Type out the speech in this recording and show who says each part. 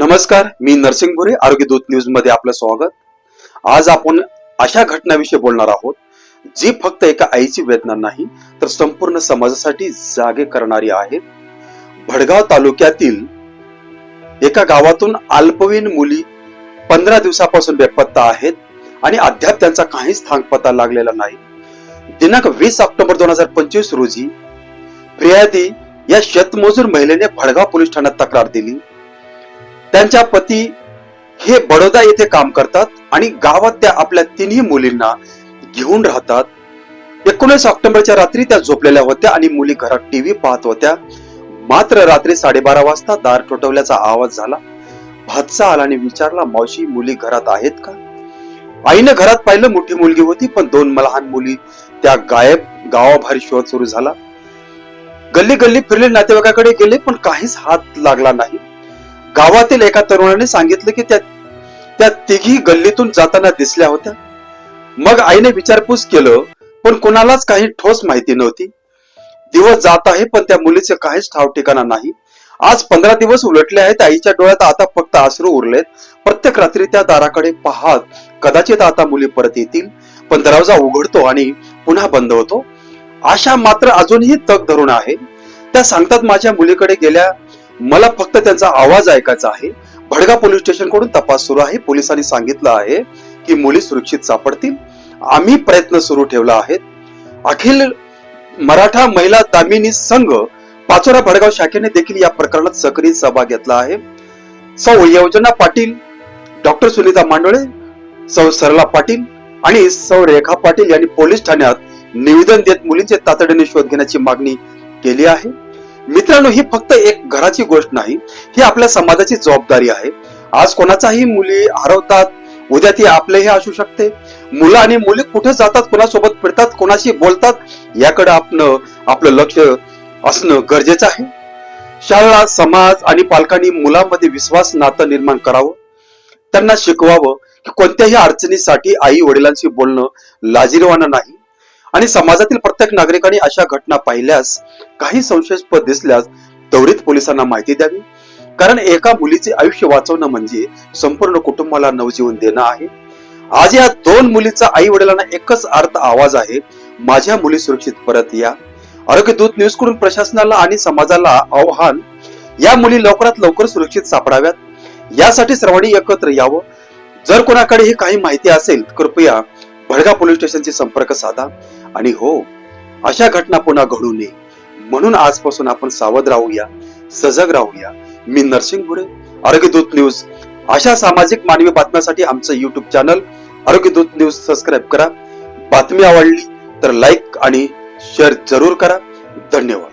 Speaker 1: नमस्कार मी नरसिंग भुरे आरोग्य दूत न्यूजमध्ये आपलं स्वागत. आज आपण अशा घटनाविषयी बोलणार आहोत जी फक्त एका आईची वेदना नाही तर संपूर्ण समाजासाठी जागे करणारी आहे. भडगाव तालुक्यातील एका गावातून अल्पवयीन मुली पंधरा दिवसापासून बेपत्ता आहेत आणि अद्याप त्यांचा काहीच थांग पत्ता लागलेला नाही. दिनांक वीस ऑक्टोबर दोन हजार पंचवीस रोजी फिर्यादी या शेतमजूर महिलेने भडगाव पोलीस ठाण्यात तक्रार दिली. त्यांच्या पती हे बडोदा येथे काम करतात आणि गावात त्या आपल्या तिन्ही मुलींना घेऊन राहतात. एकोणीस ऑक्टोबरच्या रात्री त्या झोपलेल्या होत्या आणि मुली घरात टीव्ही पाहत होत्या. मात्र रात्री साडेबारा वाजता दार ठोठवल्याचा आवाज झाला. भातचा आला आणि विचारला मावशी मुली घरात आहेत का? आईनं घरात पाहिलं मोठी मुलगी होती पण दोन लहान मुली त्या गायब गावाभारी शोध सुरू झाला. गल्ली गल्ली फिरले नातेवाईकाकडे गेले पण काहीच हात लागला नाही. गावातील एका तरुणाने सांगितलं की त्या त्या तिघी गल्लीतून जाताना दिसल्या होत्या. मग आईने विचारपूस केलं पण कोणालाच काही ठोस माहिती नव्हती. दिवस जात आहे पण त्या मुलीचे काहीच ठाव ठिकाणा नाही. आज पंधरा दिवस उलटले आहेत आईच्या डोळ्यात आता फक्त आसरू उरलेत. प्रत्येक रात्री त्या दाराकडे पाहत कदाचित आता मुली परत येतील पण दरवाजा उघडतो आणि पुन्हा बंद होतो. आशा मात्र अजूनही तग धरून आहे. त्या सांगतात माझ्या मुलीकडे गेल्या मला फक्त त्यांचा आवाज ऐकायचा आहे. भडगा पोलीस स्टेशनकडून तपास सुरू आहे. पोलिसांनी सांगितलं आहे की मुली सुरक्षित सापडतील. आम्ही प्रयत्न सुरू ठेवला आहे. अखिल मराठा महिला दामिनी संघ पाचोरा भडगाव शाखेने देखील या प्रकरणात सक्रिय सहभाग घेतला आहे. सौ योजना पाटील डॉक्टर सुनीता मांडोळे सौ सरला पाटील आणि सौ रेखा पाटील यांनी पोलीस ठाण्यात निवेदन देत मुलींचे तातडीने शोध घेण्याची मागणी केली आहे. मित्रांनो ही फक्त एक घराची गोष्ट नाही ही आपल्या समाजाची जबाबदारी आहे. आज कोणाचाही मुली हरवतात उद्या ती आपलेही असू शकते. मुलं आणि मुली कुठे जातात कोणासोबत फिरतात कोणाशी बोलतात याकडे आपण आपलं लक्ष असणं गरजेचं आहे. शाळा समाज आणि पालकांनी मुलांमध्ये विश्वास नातं निर्माण करावं. त्यांना शिकवावं की कोणत्याही अडचणीसाठी आई वडिलांशी बोलणं लाजिरवाणं नाही. आणि समाजातील प्रत्येक नागरिकांनी अशा घटना पाहिल्यास काही संशयास्पद दिसल्यास त्वरित पोलिसांना माहिती द्यावी. कारण एका मुलीचे आयुष्य वाचवणं म्हणजे संपूर्ण कुटुंबाला नवजीवन देणं आहे. आज या दोन मुलीचा आई वडिलांना एकच अर्थ आवाज आहे माझ्या मुली सुरक्षित परत या. आरोग्य दूत न्यूजकडून प्रशासनाला आणि समाजाला आव्हान या मुली लवकरात लवकर सुरक्षित सापडाव्यात. यासाठी सर्वांनी एकत्र यावं. जर कोणाकडे ही काही माहिती असेल कृपया भडगा पोलीस स्टेशनशी संपर्क साधा. आणि हो अशा घटना पुन्हा घडू नये. म्हणून आजपासून आपण सावध राहूया सजग राहूया. मी नरसिंग भुरे आरोग्यदूत न्यूज. अशा सामाजिक मानवी बातम्यासाठी आमचं YouTube channel Arogyadoot news subscribe करा. बातमी आवडली तर लाईक आणि शेअर जरूर करा. धन्यवाद.